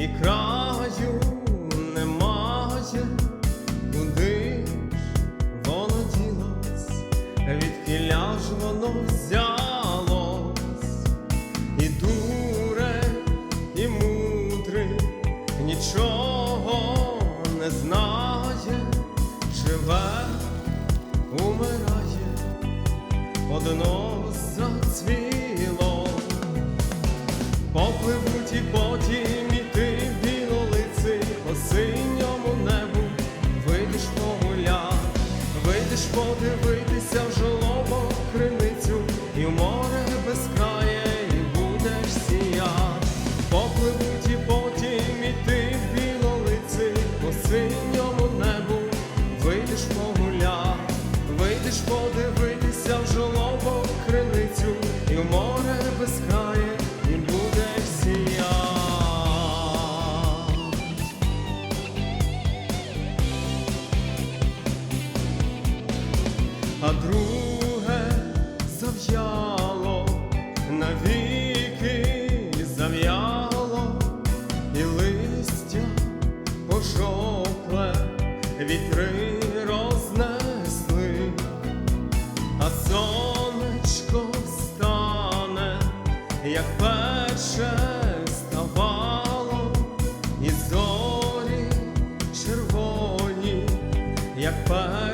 і краю немає, куди ж воно ділось, відкіля ж воно взялось, і дуре, і мудрий нічого не знає, живе, умирає, одно зацвіло. Попливуть подивитися в жолобок криницю, і в море безкрає, і будеш сіяти. Попливуть і потім іти білолиці по синьому небу, вийдеш погуляти, вийдеш подивитися в жолобок криницю, і в море безкрає, а друге зав'яло, навіки зав'яло, і листя пожовкле, вітри рознесли, а сонечко стане, як перше ставало, і зорі червоні, як перше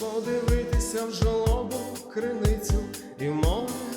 подивитися в жолобу криницю, і море.